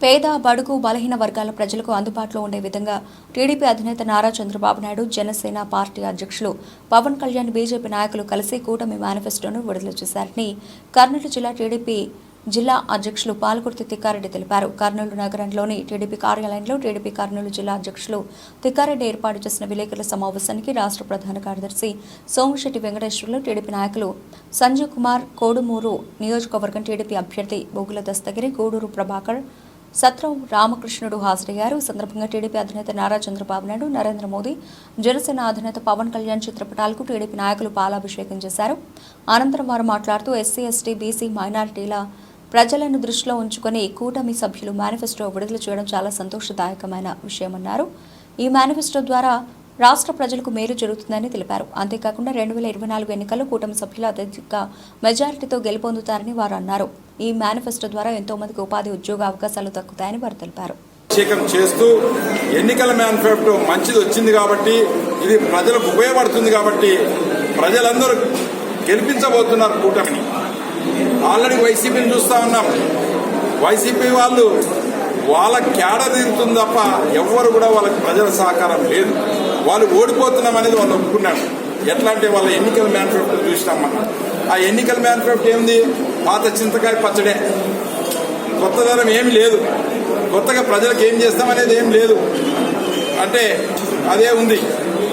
పేద బడుగు బలహీన వర్గాల ప్రజలకు అందుబాటులో ఉండే విధంగా టీడీపీ అధినేత నారా చంద్రబాబు నాయుడు జనసేన పార్టీ అధ్యక్షులు పవన్ కళ్యాణ్ బీజేపీ నాయకులు కలిసి కూటమి మేనిఫెస్టోను విడుదల చేశారని కర్నూలు జిల్లా టీడీపీ జిల్లా అధ్యక్షులు పాలకుర్తి తిక్కారెడ్డి తెలిపారు. కర్నూలు నగరంలోని టీడీపీ కార్యాలయంలో టీడీపీ కర్నూలు జిల్లా అధ్యక్షులు తిక్కారెడ్డి ఏర్పాటు చేసిన విలేకరుల సమావేశానికి రాష్ట్ర ప్రధాన కార్యదర్శి సోమిశెట్టి వెంకటేశ్వర్లు టీడీపీ నాయకులు సంజయ్ కుమార్ కోడుమూరు నియోజకవర్గం టీడీపీ అభ్యర్థి బొగుల దస్తగిరి గూడూరు ప్రభాకర్ సత్రం రామకృష్ణుడు హాజరయ్యారు. సందర్భంగా టీడీపీ అధినేత నారా చంద్రబాబు నాయుడు నరేంద్ర మోదీ జనసేన అధినేత పవన్ కళ్యాణ్ చిత్రపటాలకు టీడీపీ నాయకులు పాలాభిషేకం చేశారు. అనంతరం వారు మాట్లాడుతూ ఎస్సీ ఎస్టీ బీసీ మైనారిటీల ప్రజలను దృష్టిలో ఉంచుకొని కూటమి సభ్యులు మేనిఫెస్టో విడుదల చేయడం చాలా సంతోషదాయకమైన విషయమన్నారు. ఈ మేనిఫెస్టో ద్వారా రాష్ట్ర ప్రజలకు మేలు జరుగుతుందని తెలిపారు. అంతేకాకుండా రెండు వేల ఇరవై నాలుగు ఎన్నికల్లో కూటమి సభ్యులు అత్యధిక మెజారిటీతో గెలుపొందుతారని వారు అన్నారు. ఈ మేనిఫెస్టో ద్వారా ఎంతో మందికి ఉపాధి ఉద్యోగ అవకాశాలు దక్కుతాయని వారు తెలిపారు. అభిషేకం చేస్తూ ఎన్నికల మేనిఫెస్టో మంచిది వచ్చింది కాబట్టి ఇది ప్రజలకు ఉపయోగపడుతుంది కాబట్టి ప్రజలందరూ గెలిపించబోతున్నారు కూటమిని. ఆల్రెడీ వైసీపీని చూస్తా ఉన్నాం. వైసీపీ వాళ్ళు వాళ్ళ క్యాడర్ తీరుతుంది తప్ప ఎవ్వరు కూడా వాళ్ళకి ప్రజల సహకారం లేదు. వాళ్ళు ఓడిపోతున్నాం అనేది వాళ్ళు ఒప్పుకున్నారు. ఎట్లా అంటే వాళ్ళ ఎన్నికల మేనిఫెస్టో చూసినాం మనం. ఆ ఎన్నికల మేనిఫెస్టో ఏంది? పాత చింతకాయ పచ్చడే. కొత్తదనం ఏమి లేదు. కొత్తగా ప్రజలకు ఏం చేస్తామనేది ఏం లేదు. అంటే అదే ఉంది.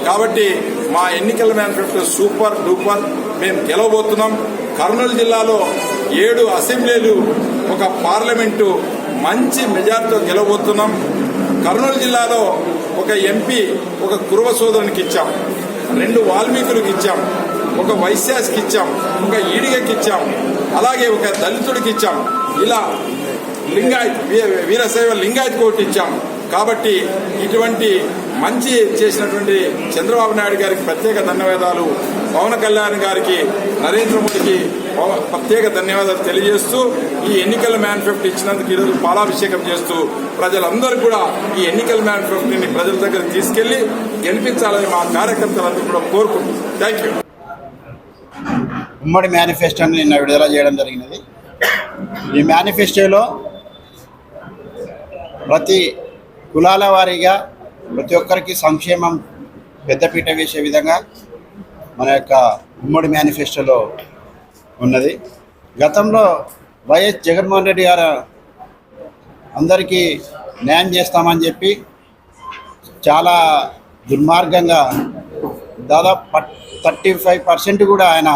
కాబట్టి మా ఎన్నికల మేనిఫెస్టో సూపర్ డూపర్ మేము గెలవబోతున్నాం. కర్నూలు జిల్లాలో ఏడు అసెంబ్లీలు ఒక పార్లమెంటు మంచి మెజార్టీతో గెలవబోతున్నాం. కర్నూలు జిల్లాలో ఒక ఎంపీ ఒక కురువ సోదరునికి ఇచ్చాం. రెండు వాల్మీకులకు ఇచ్చాం. ఒక వైశ్యాస్కి ఇచ్చాం. ఒక ఈడిగకి ఇచ్చాం. అలాగే ఒక దళితుడికి ఇచ్చాం. ఇలా లింగాయత్ వీ- వీరశైవ లింగాయత్ కోర్టు ఇచ్చాం. కాబట్టి ఇటువంటి మంచి చేసినటువంటి చంద్రబాబు నాయుడు గారికి ప్రత్యేక ధన్యవాదాలు. పవన్ కళ్యాణ్ గారికి నరేంద్ర మోడీకి పవ- ప్రత్యేక ధన్యవాదాలు తెలియజేస్తూ ఈ ఎన్నికల మేనిఫెస్టో ఇచ్చినందుకు ఈరోజు పాలాభిషేకం చేస్తూ ప్రజలందరూ కూడా ఈ ఎన్నికల మేనిఫెస్టోని ప్రజల దగ్గర తీసుకెళ్ళి గెలిపించాలని మా కార్యకర్తలందరూ కూడా కోరుకుంటున్నాం థ్యాంక్ యూ ఉమ్మడి మేనిఫెస్టోని నిన్న విడుదల చేయడం జరిగినది. ఈ మేనిఫెస్టోలో ప్రతి కులాల వారీగా ప్రతి ఒక్కరికి సంక్షేమం పెద్దపీట వేసే విధంగా మన యొక్క ఉమ్మడి మేనిఫెస్టోలో ఉన్నది. గతంలో వైఎస్ జగన్మోహన్ రెడ్డి గారు అందరికీ న్యాయం చేస్తామని చెప్పి చాలా దుర్మార్గంగా దాదాపు థర్టీ ఫైవ్ పర్సెంట్ కూడా ఆయన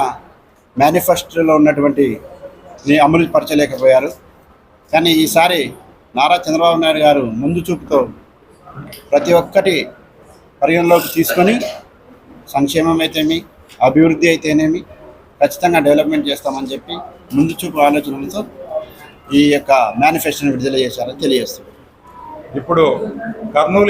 మేనిఫెస్టోలో ఉన్నటువంటి అమలు పరచలేకపోయారు కానీ ఈసారి నారా చంద్రబాబు నాయుడు గారు ముందు చూపుతో ప్రతి ఒక్కటి పరిగణలోకి తీసుకొని సంక్షేమం అయితేమి అభివృద్ధి అయితేనేమి ఖచ్చితంగా డెవలప్మెంట్ చేస్తామని చెప్పి ముందు చూపు ఆలోచనలతో ఈ యొక్క మేనిఫెస్టోని విడుదల చేశారని తెలియజేస్తుంది ఇప్పుడు కర్నూలు